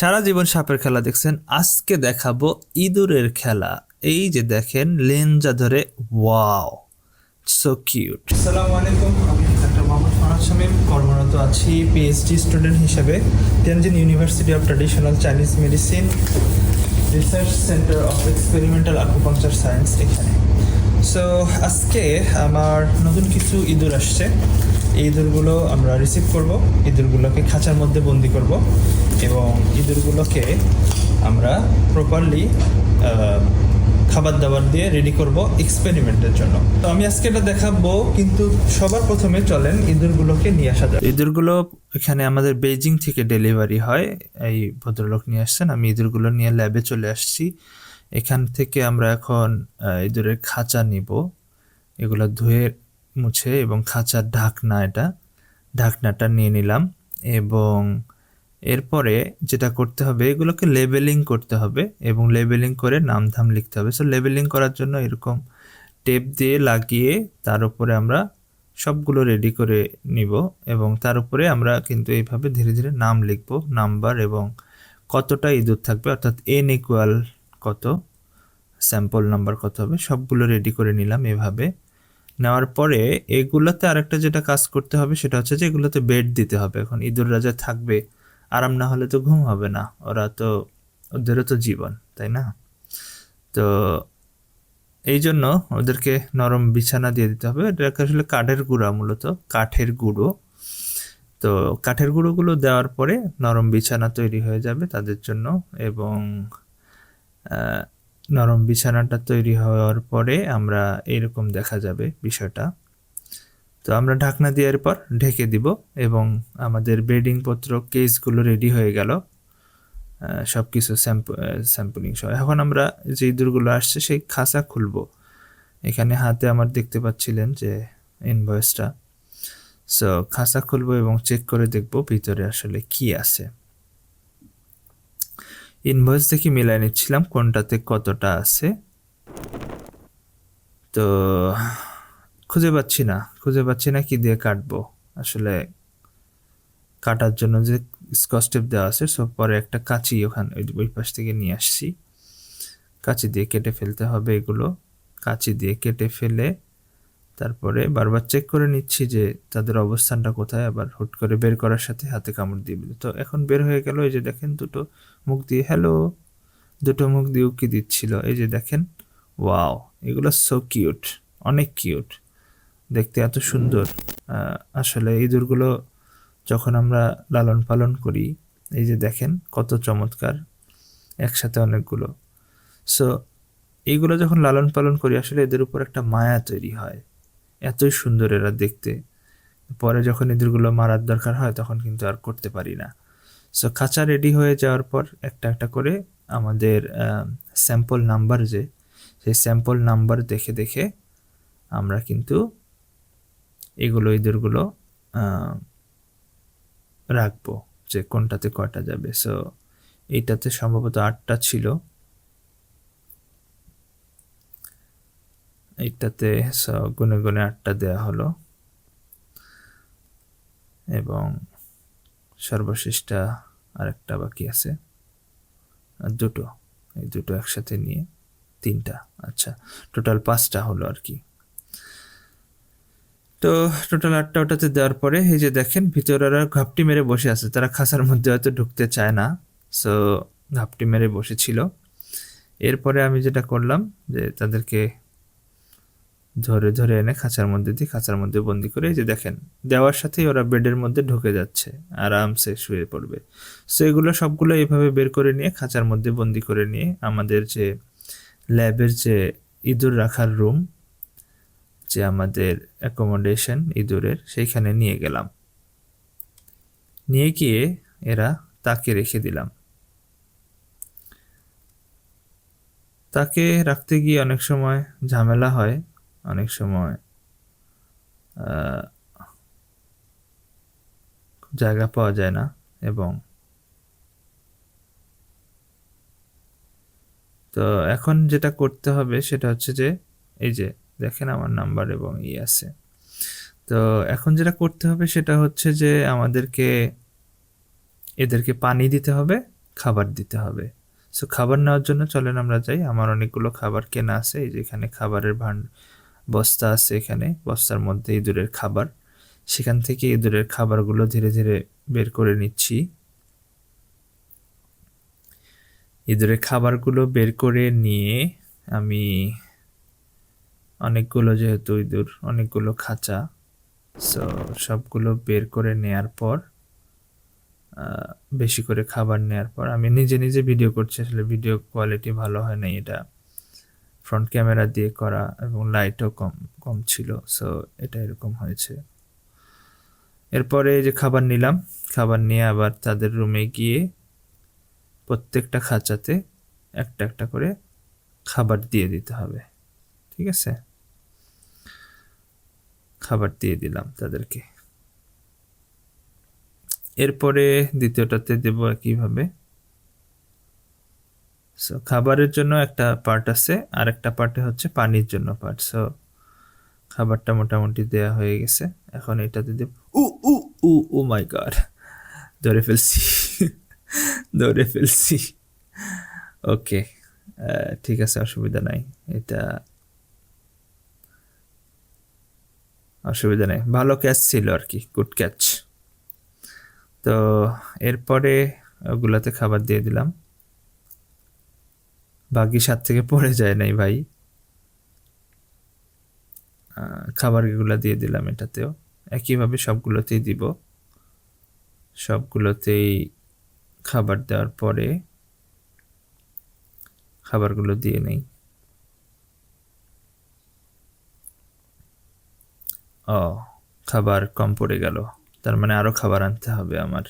সারা জীবন সাপের খেলা দেখছেন, আজকে দেখাবো ইঁদুরের খেলা। এই যে দেখেন লেঞ্জা ধরে, ওয়াও, সো কিউট। আসসালামু আলাইকুম, আমি ডাক্তার মোহাম্মদ ফারাজ শামীম। কর্মরত আছি পিএইচডি স্টুডেন্ট হিসেবে Tianjin university of traditional Chinese medicine research centre of experimental acupuncture science এখানে। সো আজকে আমার নতুন কিছু ইঁদুর আসছে। ইঁদুরগুলো আমরা রিসিভ করব ইঁদুরগুলোকে খাঁচার মধ্যে বন্দি করব এবং ইঁদুরগুলোকে আমরা প্রপারলি খাবার দাবার দিয়ে রেডি করব এক্সপেরিমেন্টের জন্য। তো আমি আজকে এটা দেখাবো, কিন্তু সবার প্রথমে চলেন ইঁদুরগুলোকে নিয়ে আসা যাক। ইঁদুরগুলো এখানে আমাদের বেজিং থেকে ডেলিভারি হয়। এই ভদ্রলোক নিয়ে আসছেন, আমি ইঁদুরগুলো নিয়ে ল্যাবে চলে আসছি। এখান থেকে আমরা এখন ইঁদুরের খাঁচা নিব। এগুলো ধুয়ে মুছে এবং খাঁচার ঢাকনা এটা, ঢাকনাটা নিয়ে নিলাম এবং এরপরে যেটা করতে হবে, এগুলোকে লেবেলিং করতে হবে এবং লেবেলিং করে নাম ধাম লিখতে হবে। সো লেবেলিং করার জন্য এরকম টেপ দিয়ে লাগিয়ে তার উপরে আমরা সবগুলো রেডি করে নিব এবং তার উপরে আমরা কিন্তু এইভাবে ধীরে ধীরে নাম লিখব, নাম্বার এবং কতটা ইঁদুর থাকবে, অর্থাৎ এন ইকুয়াল কত স্যাম্পল নাম্বার কত হবে, সবগুলো রেডি করে নিলাম এভাবে। নেওয়ার পরে এগুলোতে আরেকটা যেটা কাজ করতে হবে সেটা হচ্ছে যে এগুলোতে বেড দিতে হবে। এখন ইঁদুর রাজা থাকবে, আরাম না হলে তো ঘুম হবে না। ওরা তো, ওদেরও তো জীবন, তাই না? তো এই জন্য ওদেরকে নরম বিছানা দিয়ে দিতে হবে। এটা আসলে কাঠের গুঁড়া মূলত, কাঠের গুঁড়ো। তো কাঠের গুঁড়োগুলো দেওয়ার পরে নরম বিছানা তৈরি হয়ে যাবে তাদের জন্য এবং নরম বিছানাটা তৈরি হওয়ার পরে আমরা এরকম দেখা যাবে বিষয়টা। তো আমরা ঢাকনা দেওয়ার পর ঢেকে দিব এবং আমাদের বেডিং পত্র, কেসগুলো রেডি হয়ে গেল। সব কিছু স্যাম্পলিং সহ। এখন আমরা যে ইঁদুরগুলো আসছে সেই খাঁচা খুলবো। এখানে হাতে আমার দেখতে পাচ্ছিলেন যে ইনভয়েসটা সো খাঁচা খুলবো এবং চেক করে দেখব ভিতরে আসলে কি আছে। ইনভয়েস দেখি মিলাই নিচ্ছিলাম কোনটাতে কতটা আছে। তো খুঁজে পাচ্ছি না, খুঁজে পাচ্ছি না কি দিয়ে কাটবো। আসলে কাটার জন্য যে স্কচ টেপ দেওয়া আছে সব পরে একটা কাঁচি ওখান, ওই- ওই পাশ থেকে নিয়ে আসছি। কাঁচি দিয়ে কেটে ফেলতে হবে এগুলো। কাঁচি দিয়ে কেটে ফেলে তারপরে বারবার চেক করে নিচ্ছি যে তাদের অবস্থানটা কোথায়, আবার হুট করে বের করার সাথে হাতে কামড় দিয়ে দিল। তো এখন বের হয়ে গেল, এই যে দেখেন দুটো মুখ দিয়ে, হ্যালো? দুটো মুখ দিয়ে উকি দিচ্ছিল। এই যে দেখেন, ওয়াও, এগুলো সো কিউট অনেক কিউট দেখতে এত সুন্দর। আসলে ইঁদুরগুলো যখন আমরা লালন পালন করি, এই যে দেখেন কত চমৎকার, একসাথে অনেকগুলো। সো এইগুলো যখন লালন পালন করি, আসলে এদের উপর একটা মায়া তৈরি হয়। এতই সুন্দর এরা দেখতে। পরে যখন এদেরগুলো মারার দরকার হয়, তখন কিন্তু আর করতে পারি না। সো খাঁচা রেডি হয়ে যাওয়ার পর একটা একটা করে আমাদের স্যাম্পল নাম্বার যে, সেই স্যাম্পল নাম্বার দেখে দেখে আমরা কিন্তু এগুলো ইঁদুরগুলো রাখব যে কোনটাতে কয়টা যাবে। সো এইটাতে সম্ভবত আটটা ছিল। এইটাতে গুনে গুনে আটটা দেওয়া হলো। এবং সর্বশেষটা আরেকটা বাকি আছে। আর দুটো, এই দুটো একসাথে নিয়ে তিনটা আচ্ছা টোটাল পাঁচটা হলো আর কি। তো টোটাল আটটা ওটাতে দেওয়ার পরে, এই যে দেখেন, ভিতরে ওরা ঘাপটি মেরে বসে আছে। তারা খাঁচার মধ্যে হয়তো ঢুকতে চায় না। সো ঘাপটি মেরে বসেছিল। এরপরে আমি যেটা করলাম যে তাদেরকে ধরে ধরে এনে খাঁচার মধ্যে দিয়ে খাঁচার মধ্যে বন্দি করে এই যে দেখেন, দেওয়ার সাথেই ওরা বেডের মধ্যে ঢুকে যাচ্ছে, আরামসে শুয়ে পড়বে। সো এগুলো সবগুলো এইভাবে বের করে নিয়ে খাঁচার মধ্যে বন্দি করে নিয়ে আমাদের যে ল্যাবের যে ইঁদুর রাখার রুম, যে আমাদের অ্যাকোমোডেশন ইঁদুরের, সেইখানে নিয়ে গেলাম। নিয়ে গিয়ে এরা তাকে রেখে দিলাম। তাকে রাখতে গিয়ে অনেক সময় ঝামেলা হয় অনেক সময় জায়গা পাওয়া যায় না এবং তো এখন যেটা করতে হবে সেটা হচ্ছে যে, এই যে দেখেন আমার নাম্বার এবং ই আছে। তো এখন যেটা করতে হবে সেটা হচ্ছে যে, আমাদেরকে এদেরকে পানি দিতে হবে, খাবার দিতে হবে। সো খাবার নেওয়ার জন্য চলেন আমরা যাই। আমার অনেকগুলো খাবার কেনা আছে। এই যে এখানে খাবারের ভান বস্তা আছে এখানে, বস্তার মধ্যে ইঁদুরের খাবার। সেখান থেকে ইঁদুরের খাবারগুলো ধীরে ধীরে বের করে নিচ্ছি। ইঁদুরের খাবারগুলো বের করে নিয়ে আমি অনেকগুলো, যেহেতু ইঁদুর অনেকগুলো খাঁচা সো সবগুলো বের করে নেয়ার পর বেশি করে খাবার নেয়ার পর, আমি নিজে নিজে ভিডিও করছি, আসলে ভিডিও কোয়ালিটি ভালো হয় না এটা। ফ্রন্ট ক্যামেরা দিয়ে করা এবং লাইটও কম কম ছিল সো এটা এরকম হয়েছে। এরপরে যে খাবার নিলাম, খাবার নিয়ে আবার তাদের রুমে গিয়ে প্রত্যেকটা খাঁচাতে একটা একটা করে খাবার দিয়ে দিতে হবে, ঠিক আছে? খাবার দিয়ে দিলাম তাদেরকে। এরপরে দ্বিতীয়টাতে দেব একইভাবে সো খাবারের জন্য একটা পার্ট আছে, আর একটা পার্টে হচ্ছে পানির জন্য পার্ট সো খাবারটা মোটামুটি দেয়া হয়ে গেছে। এখন এটাতে দেব উ উ উ, ও মাই গড ধরে ফেলছি ধরে ফেলছি। ওকে ঠিক আছে, অসুবিধা নাই। এটা অসুবিধা নেই। ভালো ক্যাচ ছিল আর কি গুড ক্যাচ তো, এরপরে ওগুলাতে খাবার দিয়ে দিলাম। বাকি সাত থেকে পড়ে যায় নাই ভাই। আহ, খাবার এগুলা দিয়ে দিলাম এটাতেও। একইভাবে সবগুলোতেই দিব। সবগুলোতেই খাবার দেওয়ার পরে খাবারগুলো দিয়ে নেই। ও খাবার কম পড়ে গেল। তার মানে আরও খাবার আনতে হবে আমার।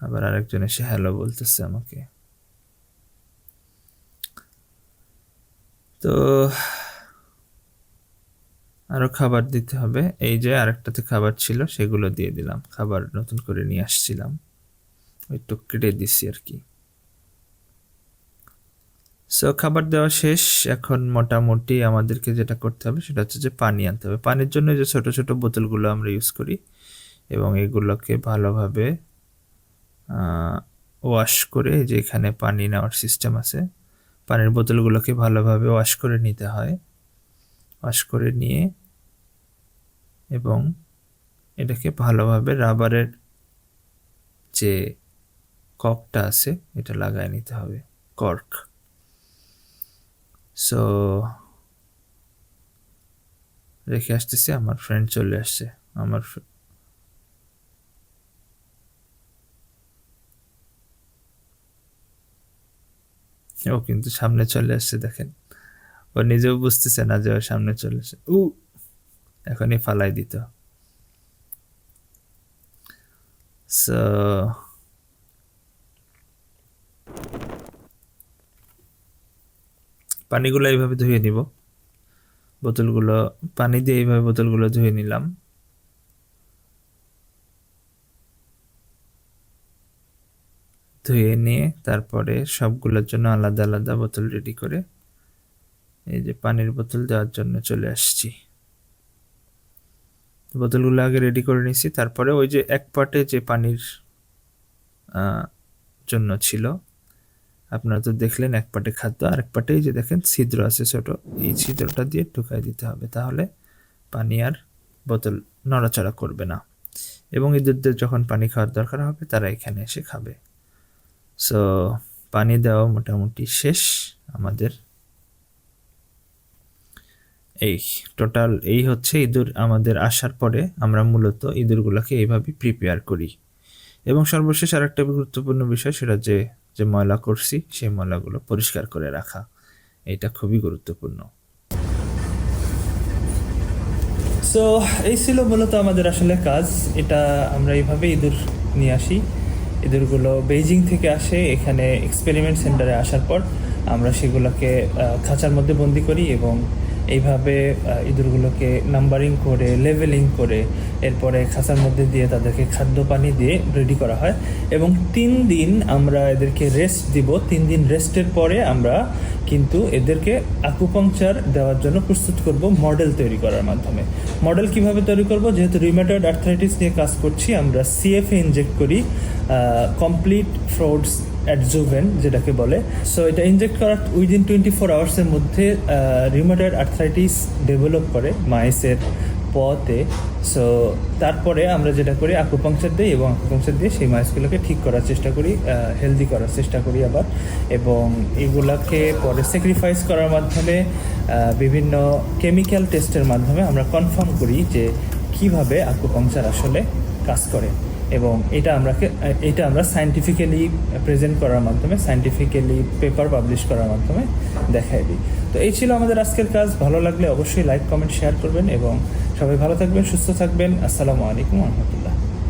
আবার আরেকজন এসে হ্যালো বলতেছে আমাকে। তো আরও খাবার দিতে হবে। এই যে আরেকটাতে খাবার ছিল, সেগুলো দিয়ে দিলাম। খাবার নতুন করে নিয়ে আসছিলাম। একটু কেটে দিছি আর কি। সো খাবার দেওয়া শেষ। এখন মোটামুটি আমাদেরকে যেটা করতে হবে, সেটা হচ্ছে যে পানি আনতে হবে। পানির জন্য যে ছোট ছোট বোতলগুলো আমরা ইউজ করি, এবং এগুলোকে ভালোভাবে ওয়াশ করে যে এখানে পানি নেওয়ার সিস্টেম আছে, পানির বোতলগুলোকে ভালোভাবে ওয়াশ করে নিতে হয়। ওয়াশ করে নিয়ে এবং এটাকে ভালোভাবে রাবারের যে ককটা আছে, এটা লাগায় নিতে হবে কর্ক সো রেখে আসতেছি, আমার ফ্রেন্ড চলে আসছে। আমার ও কিন্তু সামনে চলে আসছে, দেখেন। ও নিজেও বুঝতেছে না যে ও সামনে চলে আসছে। উ, এখনই ফালাই দিত। সো পানিগুলো এইভাবে ধুয়ে নিব। বোতলগুলো, পানি দিয়ে এইভাবে বোতলগুলো ধুয়ে নিলাম। ধুয়ে নিয়ে তারপরে সবগুলোর জন্য আলাদা আলাদা বোতল রেডি করে এই যে পানির বোতল দেওয়ার জন্য চলে আসছি। বোতলগুলো আগে রেডি করে নিয়েছি, তারপরে ওই যে এক পাটে যে পানির জন্য ছিল, আপনারা তো দেখলেন এক পাটে খাদ্য আর এক পাটে এই যে দেখেন ছিদ্র আছে ছোট, এই ছিদ্রটা দিয়ে ঢুকাই দিতে হবে, তাহলে পানি আর বোতল নড়াচড়া করবে না। এবং ইঁদুরদের যখন পানি খাওয়ার দরকার হবে, তারা এখানে এসে খাবে। সো পানি দেওয়া মোটামুটি শেষ আমাদের। এই টোটাল এই হচ্ছে ইঁদুর আমাদের আসার পরে আমরা মূলত ইঁদুরগুলোকে এইভাবে প্রিপেয়ার করি। এবং সর্বশেষ আরেকটা গুরুত্বপূর্ণ বিষয় সেটা যে যে ময়লা করছি সেই ময়লাগুলো পরিষ্কার করে রাখা, এটা খুবই গুরুত্বপূর্ণ। সো এই ছিল মূলত আমাদের আসলে কাজ। এটা আমরা এইভাবে ইঁদুর নিয়ে আসি। ইঁদুরগুলো বেইজিং থেকে আসে, এখানে এক্সপেরিমেন্ট সেন্টারে আসার পর আমরা সেগুলোকে খাঁচার মধ্যে বন্দি করি এবং এইভাবে ইঁদুরগুলোকে নাম্বারিং করে লেভেলিং করে, এরপরে খাঁচার মধ্যে দিয়ে তাদেরকে খাদ্য পানি দিয়ে রেডি করা হয়। এবং তিন দিন আমরা এদেরকে রেস্ট দিব। তিন দিন রেস্টের পরে আমরা কিন্তু এদেরকে আকুপাংচার দেওয়ার জন্য প্রস্তুত করব মডেল তৈরি করার মাধ্যমে। মডেল কীভাবে তৈরি করব? যেহেতু রিমেটয়েড আর্থারাইটিস নিয়ে কাজ করছি, আমরা সিএফএ ইনজেক্ট করি কমপ্লিট ফ্রডস অ্যাডজুভেন যেটাকে বলে। সো এটা ইনজেক্ট করার উইদিন টোয়েন্টি ফোর আওয়ার্সের মধ্যে রিমোটেড আর্থ্রাইটিস ডেভেলপ করে মাইসের পথে। সো তারপরে আমরা যেটা করি আকুপাংচার দিই এবং আকুপাংচার দিয়ে সেই মাইসগুলোকে ঠিক করার চেষ্টা করি হেলদি করার চেষ্টা করি আবার। এবং এগুলাকে পরে স্যাক্রিফাইস করার মাধ্যমে বিভিন্ন কেমিক্যাল টেস্টের মাধ্যমে আমরা কনফার্ম করি যে কীভাবে আকুপাংচার আসলে কাজ করে। এবং এটা আমরা এটা আমরা সায়েন্টিফিক্যালি প্রেজেন্ট করার মাধ্যমে সায়েন্টিফিক্যালি পেপার পাবলিশ করার মাধ্যমে দেখাই দিই। তো এই ছিল আমাদের আজকের কাজ ভালো লাগলে অবশ্যই লাইক কমেন্ট শেয়ার করবেন এবং সবাই ভালো থাকবেন, সুস্থ থাকবেন। আসসালামু আলাইকুম রহমতুল্লাহ।